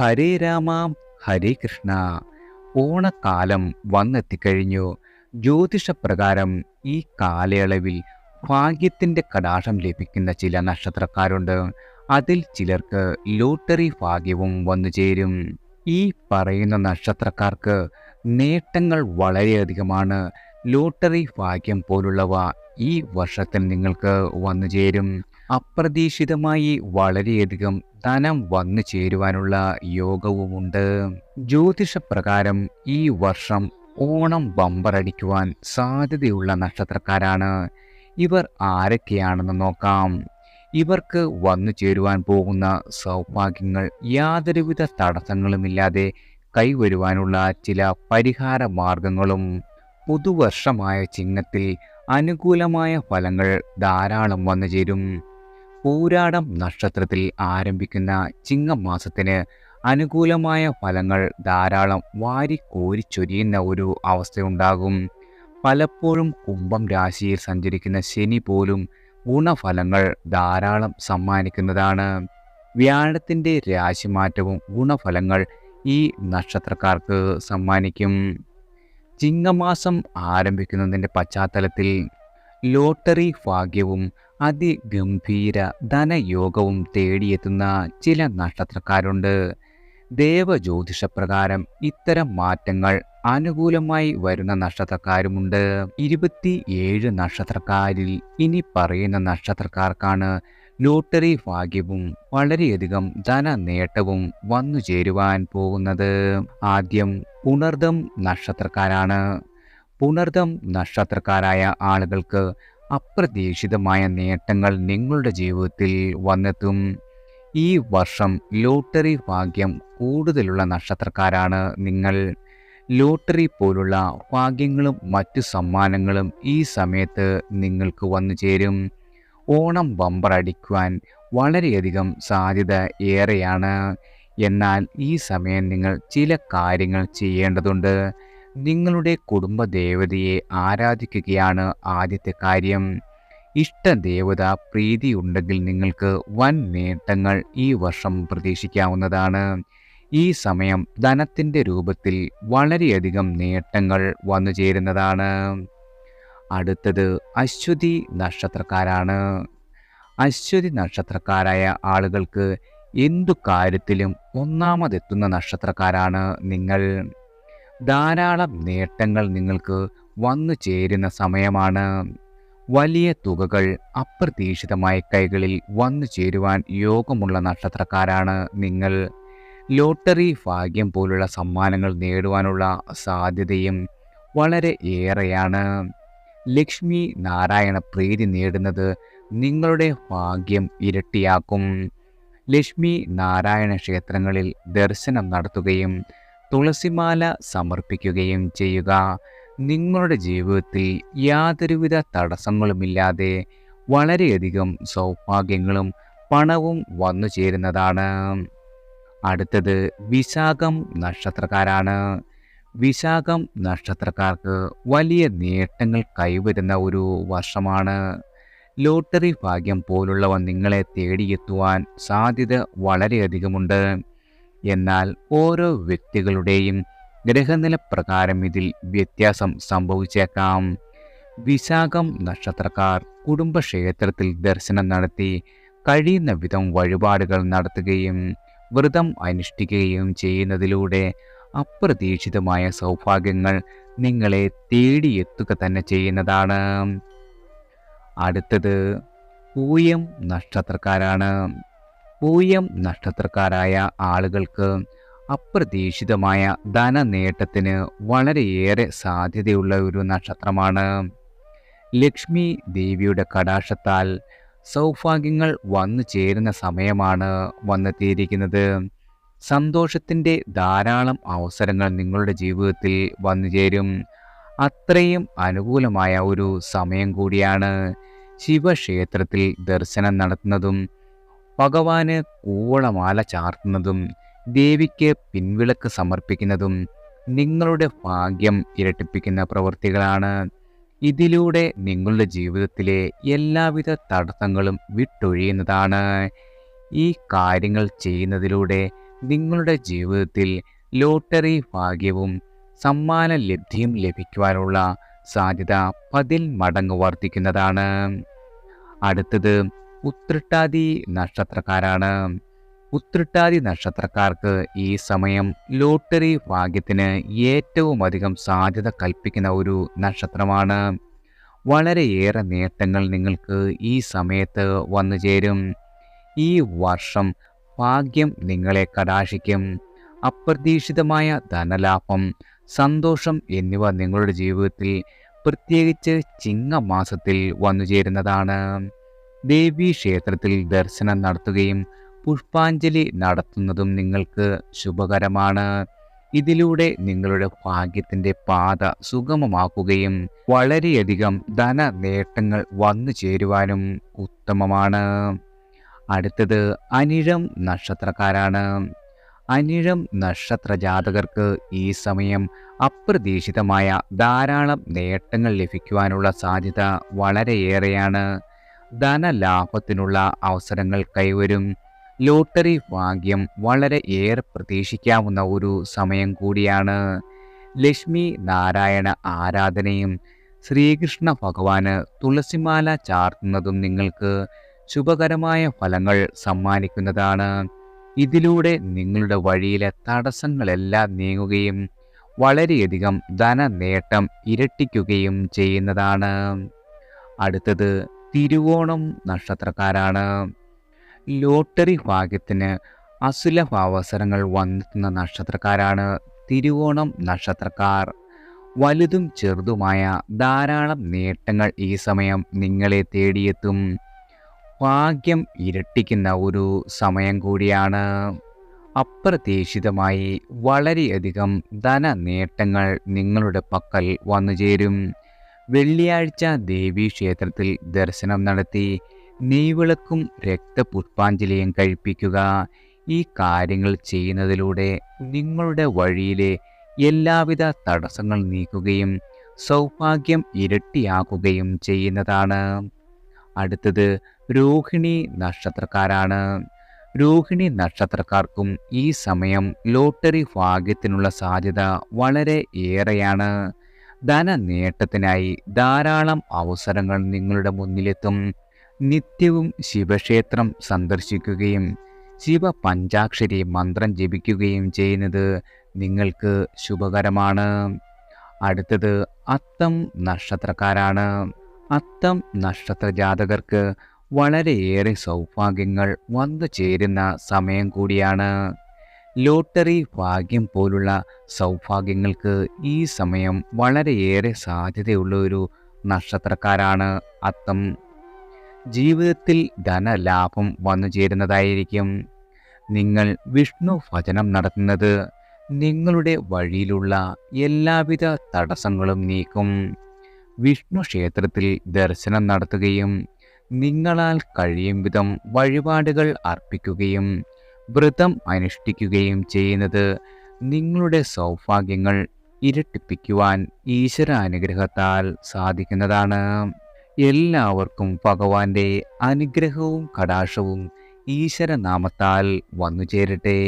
ഹരേ രാമ ഹരേ കൃഷ്ണ. ഓണക്കാലം വന്നെത്തിക്കഴിഞ്ഞു. ജ്യോതിഷപ്രകാരം ഈ കാലയളവിൽ ഭാഗ്യത്തിന്റെ കടാശം ലഭിക്കുന്ന ചില നക്ഷത്രക്കാരുണ്ട്. അതിൽ ചിലർക്ക് ലോട്ടറി ഭാഗ്യവും വന്നു ചേരും. ഈ പറയുന്ന നക്ഷത്രക്കാർക്ക് നേട്ടങ്ങൾ വളരെയധികമാണ്. ലോട്ടറി ഭാഗ്യം പോലുള്ളവ ഈ വർഷത്തിൽ നിങ്ങൾക്ക് വന്നു ചേരും. അപ്രതീക്ഷിതമായി വളരെയധികം ധനം വന്നു ചേരുവാനുള്ള യോഗവുമുണ്ട്. ജ്യോതിഷപ്രകാരം ഈ വർഷം ഓണം ബമ്പറടിക്കുവാൻ സാധ്യതയുള്ള നക്ഷത്രക്കാരാണ്. ഇവർ ആരൊക്കെയാണെന്ന് നോക്കാം. ഇവർക്ക് വന്നു ചേരുവാൻ പോകുന്ന സൗഭാഗ്യങ്ങൾ യാതൊരുവിധ തടസ്സങ്ങളുമില്ലാതെ കൈവരുവാനുള്ള ചില പരിഹാര മാർഗങ്ങളും പുതുവർഷമായ ചിങ്ങത്തിൽ അനുകൂലമായ ഫലങ്ങൾ ധാരാളം വന്നു ചേരും. പൂരാടം നക്ഷത്രത്തിൽ ആരംഭിക്കുന്ന ചിങ്ങം മാസത്തിന് അനുകൂലമായ ഫലങ്ങൾ ധാരാളം വാരി കോരിച്ചൊരിയുന്ന ഒരു അവസ്ഥയുണ്ടാകും. പലപ്പോഴും കുംഭം രാശിയിൽ സഞ്ചരിക്കുന്ന ശനി പോലും ഗുണഫലങ്ങൾ ധാരാളം സമ്മാനിക്കുന്നതാണ്. വ്യാഴത്തിന്റെ രാശിമാറ്റവും ഗുണഫലങ്ങൾ ഈ നക്ഷത്രക്കാർക്ക് സമ്മാനിക്കും. ചിങ്ങമാസം ആരംഭിക്കുന്നതിന്റെ പശ്ചാത്തലത്തിൽ ലോട്ടറി ഭാഗ്യവും അതിഗംഭീര ധനയോഗവും തേടിയെത്തുന്ന ചില നക്ഷത്രക്കാരുണ്ട്. ദേവജ്യോതിഷപ്രകാരം ഇത്തരം മാറ്റങ്ങൾ അനുകൂലമായി വരുന്ന നക്ഷത്രക്കാരുമുണ്ട്. ഇരുപത്തിയേഴ് നക്ഷത്രക്കാരിൽ ഇനി പറയുന്ന നക്ഷത്രക്കാർക്കാണ് ലോട്ടറി ഭാഗ്യവും വളരെയധികം ധന നേട്ടവും വന്നു ചേരുവാൻ പോകുന്നത്. ആദ്യം പുണർദം നക്ഷത്രക്കാരാണ്. പുണർദം നക്ഷത്രക്കാരായ ആളുകൾക്ക് അപ്രതീക്ഷിതമായ നേട്ടങ്ങൾ നിങ്ങളുടെ ജീവിതത്തിൽ വന്നെത്തും. ഈ വർഷം ലോട്ടറി ഭാഗ്യം കൂടുതലുള്ള നക്ഷത്രക്കാരാണ് നിങ്ങൾ. ലോട്ടറി പോലുള്ള ഭാഗ്യങ്ങളും മറ്റു സമ്മാനങ്ങളും ഈ സമയത്ത് നിങ്ങൾക്ക് വന്നു ചേരും. ഓണം ബമ്പർ അടിക്കുവാൻ വളരെയധികം സാധ്യത ഏറെയാണ്. എന്നാൽ ഈ സമയം നിങ്ങൾ ചില കാര്യങ്ങൾ ചെയ്യേണ്ടതുണ്ട്. നിങ്ങളുടെ കുടുംബ ദേവതയെ ആരാധിക്കുകയാണ് ആദ്യത്തെ കാര്യം. ഇഷ്ടദേവത പ്രീതിയുണ്ടെങ്കിൽ നിങ്ങൾക്ക് വൻ നേട്ടങ്ങൾ ഈ വർഷം പ്രതീക്ഷിക്കാവുന്നതാണ്. ഈ സമയം ധനത്തിന്റെ രൂപത്തിൽ വളരെയധികം നേട്ടങ്ങൾ വന്നു ചേരുന്നതാണ്. അടുത്തത് അശ്വതി നക്ഷത്രക്കാരാണ്. അശ്വതി നക്ഷത്രക്കാരായ ആളുകൾക്ക് എന്തു കാര്യത്തിലും ഒന്നാമതെത്തുന്ന നക്ഷത്രക്കാരാണ് നിങ്ങൾ? ധാരാളം നേട്ടങ്ങൾ നിങ്ങൾക്ക് വന്നു ചേരുന്ന സമയമാണ്. വലിയ തുകകൾ അപ്രതീക്ഷിതമായി കൈകളിൽ വന്നു ചേരുവാൻ യോഗമുള്ള നക്ഷത്രക്കാരാണ് നിങ്ങൾ. ലോട്ടറി ഭാഗ്യം പോലുള്ള സമ്മാനങ്ങൾ നേടുവാനുള്ള സാധ്യതയും വളരെ ഏറെയാണ്. ലക്ഷ്മി നാരായണ പ്രീതി നേടുന്നത് നിങ്ങളുടെ ഭാഗ്യം ഇരട്ടിയാക്കും. ലക്ഷ്മി നാരായണ ക്ഷേത്രങ്ങളിൽ ദർശനം നടത്തുകയും തുളസിമാല സമർപ്പിക്കുകയും ചെയ്യുക. നിങ്ങളുടെ ജീവിതത്തിൽ യാതൊരുവിധ തടസ്സങ്ങളുമില്ലാതെ വളരെയധികം സൗഭാഗ്യങ്ങളും പണവും വന്നു ചേരുന്നതാണ്. അടുത്തത് വിശാഖം നക്ഷത്രക്കാരാണ്. വിശാഖം നക്ഷത്രക്കാർക്ക് വലിയ നേട്ടങ്ങൾ കൈവരുന്ന ഒരു വർഷമാണ്. ലോട്ടറി ഭാഗ്യം പോലുള്ളവ നിങ്ങളെ തേടിയെത്തുവാൻ സാധ്യത വളരെയധികമുണ്ട്. എന്നാൽ ഓരോ വ്യക്തികളുടെയും ഗ്രഹനില പ്രകാരം ഇതിൽ വ്യത്യാസം സംഭവിച്ചേക്കാം. വിശാഖം നക്ഷത്രക്കാർ കുടുംബക്ഷേത്രത്തിൽ ദർശനം നടത്തി കഴിയുന്ന വിധം വഴിപാടുകൾ നടത്തുകയും വ്രതം അനുഷ്ഠിക്കുകയും ചെയ്യുന്നതിലൂടെ അപ്രതീക്ഷിതമായ സൗഭാഗ്യങ്ങൾ നിങ്ങളെ തേടിയെത്തുക തന്നെ ചെയ്യുന്നതാണ്. അടുത്തത് പൂയം നക്ഷത്രക്കാരാണ്. പൂയം നക്ഷത്രക്കാരായ ആളുകൾക്ക് അപ്രതീക്ഷിതമായ ധനനേട്ടത്തിന് വളരെയേറെ സാധ്യതയുള്ള ഒരു നക്ഷത്രമാണ്. ലക്ഷ്മി ദേവിയുടെ കടാക്ഷത്താൽ സൗഭാഗ്യങ്ങൾ വന്നു ചേരുന്ന സമയമാണ് വന്നെത്തിയിരിക്കുന്നത്. സന്തോഷത്തിന്റെ ധാരാളം അവസരങ്ങൾ നിങ്ങളുടെ ജീവിതത്തിൽ വന്നു ചേരും. അത്രയും അനുകൂലമായ ഒരു സമയം കൂടിയാണ് ശിവക്ഷേത്രത്തിൽ ദർശനം നടത്തുന്നതും ഭഗവാന് കൂവളമാല ചാർത്തുന്നതും ദേവിക്ക് പിൻവിളക്ക് സമർപ്പിക്കുന്നതും നിങ്ങളുടെ ഭാഗ്യം ഇരട്ടിപ്പിക്കുന്ന പ്രവൃത്തികളാണ്. ഇതിലൂടെ നിങ്ങളുടെ ജീവിതത്തിലെ എല്ലാവിധ തടസ്സങ്ങളും വിട്ടൊഴിയുന്നതാണ്. ഈ കാര്യങ്ങൾ ചെയ്യുന്നതിലൂടെ നിങ്ങളുടെ ജീവിതത്തിൽ ലോട്ടറി ഭാഗ്യവും സമ്മാന ലബ്ധിയും ലഭിക്കുവാനുള്ള സാധ്യത പതിൽ മടങ്ങ് വർദ്ധിക്കുന്നതാണ്. അടുത്തത് ഉത്രട്ടാതി നക്ഷത്രക്കാരാണ്. ഉത്രട്ടാതി നക്ഷത്രക്കാർക്ക് ഈ സമയം ലോട്ടറി ഭാഗ്യത്തിന് ഏറ്റവും അധികം സാധ്യത കൽപ്പിക്കുന്ന ഒരു നക്ഷത്രമാണ്. വളരെയേറെ നേട്ടങ്ങൾ നിങ്ങൾക്ക് ഈ സമയത്ത് വന്നു ചേരും. ഈ വർഷം ഭാഗ്യം നിങ്ങളെ കടാശിക്കും. അപ്രതീക്ഷിതമായ ധനലാഭം സന്തോഷം എന്നിവ നിങ്ങളുടെ ജീവിതത്തിൽ പ്രത്യേകിച്ച് ചിങ്ങമാസത്തിൽ വന്നു ചേരുന്നതാണ്. ദേവീ ക്ഷേത്രത്തിൽ ദർശനം നടത്തുകയും പുഷ്പാഞ്ജലി നടത്തുന്നതും നിങ്ങൾക്ക് ശുഭകരമാണ്. ഇതിലൂടെ നിങ്ങളുടെ ഭാഗ്യത്തിന്റെ പാത സുഗമമാക്കുകയും വളരെയധികം ധന നേട്ടങ്ങൾ വന്നു ചേരുവാനും ഉത്തമമാണ്. അടുത്തത് അനിഴം നക്ഷത്രക്കാരാണ്. അനിഴം നക്ഷത്ര ജാതകർക്ക് ഈ സമയം അപ്രതീക്ഷിതമായ ധാരാളം നേട്ടങ്ങൾ ലഭിക്കുവാനുള്ള സാധ്യത വളരെയേറെയാണ്. ധനലാഭത്തിനുള്ള അവസരങ്ങൾ കൈവരും. ലോട്ടറി ഭാഗ്യം വളരെ ഏറെ പ്രതീക്ഷിക്കാവുന്ന ഒരു സമയം കൂടിയാണ്. ലക്ഷ്മി നാരായണ ആരാധനയും ശ്രീകൃഷ്ണ ഭഗവാന് തുളസിമാല ചാർത്തുന്നതും നിങ്ങൾക്ക് ശുഭകരമായ ഫലങ്ങൾ സമ്മാനിക്കുന്നതാണ്. ഇതിലൂടെ നിങ്ങളുടെ വഴിയിലെ തടസ്സങ്ങളെല്ലാം നീങ്ങുകയും വളരെയധികം ധന നേട്ടം ഇരട്ടിക്കുകയും ചെയ്യുന്നതാണ്. അടുത്തത് തിരുവോണം നക്ഷത്രക്കാരാണ്. ലോട്ടറി ഭാഗ്യത്തിന് അസുലഭ അവസരങ്ങൾ വന്നെത്തുന്ന നക്ഷത്രക്കാരാണ് തിരുവോണം നക്ഷത്രക്കാർ. വലുതും ചെറുതുമായ ധാരാളം നേട്ടങ്ങൾ ഈ സമയം നിങ്ങളെ തേടിയെത്തും. ഭാഗ്യം ഇരട്ടിക്കുന്ന ഒരു സമയം കൂടിയാണ്. അപ്രതീക്ഷിതമായി വളരെയധികം ധന നേട്ടങ്ങൾ നിങ്ങളുടെ പക്കൽ വന്നു ചേരും വെള്ളിയാഴ്ച ദേവീ ക്ഷേത്രത്തിൽ ദർശനം നടത്തി നെയ്വിളക്കും രക്തപുഷ്പാഞ്ജലിയും കഴിപ്പിക്കുക. ഈ കാര്യങ്ങൾ ചെയ്യുന്നതിലൂടെ നിങ്ങളുടെ വഴിയിലെ എല്ലാവിധ തടസ്സങ്ങൾ നീക്കുകയും സൗഭാഗ്യം ഇരട്ടിയാക്കുകയും ചെയ്യുന്നതാണ്. അടുത്തത് രോഹിണി നക്ഷത്രക്കാരാണ്. രോഹിണി നക്ഷത്രക്കാർക്കും ഈ സമയം ലോട്ടറി ഭാഗ്യത്തിനുള്ള സാധ്യത വളരെ ഏറെയാണ്. ധന നേട്ടത്തിനായി ധാരാളം അവസരങ്ങൾ നിങ്ങളുടെ മുന്നിലെത്തും. നിത്യവും ശിവക്ഷേത്രം സന്ദർശിക്കുകയും ശിവ പഞ്ചാക്ഷരി മന്ത്രം ജപിക്കുകയും ചെയ്യുന്നത് നിങ്ങൾക്ക് ശുഭകരമാണ്. അടുത്തത് അത്തം നക്ഷത്രക്കാരാണ്. അത്തം നക്ഷത്ര ജാതകർക്ക് വളരെയേറെ സൗഭാഗ്യങ്ങൾ വന്നു ചേരുന്ന സമയം കൂടിയാണ്. ലോട്ടറി ഭാഗ്യം പോലുള്ള സൗഭാഗ്യങ്ങൾക്ക് ഈ സമയം വളരെയേറെ സാധ്യതയുള്ള ഒരു നക്ഷത്രക്കാരാണ് അത്തം. ജീവിതത്തിൽ ധനലാഭം വന്നു ചേരുന്നതായിരിക്കും. നിങ്ങൾ വിഷ്ണു ഭജനം നടത്തുന്നത് നിങ്ങളുടെ വഴിയിലുള്ള എല്ലാവിധ തടസ്സങ്ങളും നീക്കും. വിഷ്ണു ക്ഷേത്രത്തിൽ ദർശനം നടത്തുകയും നിങ്ങളാൽ കഴിയും വിധം വഴിപാടുകൾ അർപ്പിക്കുകയും വ്രതം അനുഷ്ഠിക്കുകയും ചെയ്യുന്നത്. നിങ്ങളുടെ സൗഭാഗ്യങ്ങൾ ഇരട്ടിപ്പിക്കുവാൻ ഈശ്വര അനുഗ്രഹത്താൽ സാധിക്കുന്നതാണ്. എല്ലാവർക്കും ഭഗവാന്റെ അനുഗ്രഹവും കടാക്ഷവും ഈശ്വര നാമത്താൽ വന്നു ചേരട്ടെ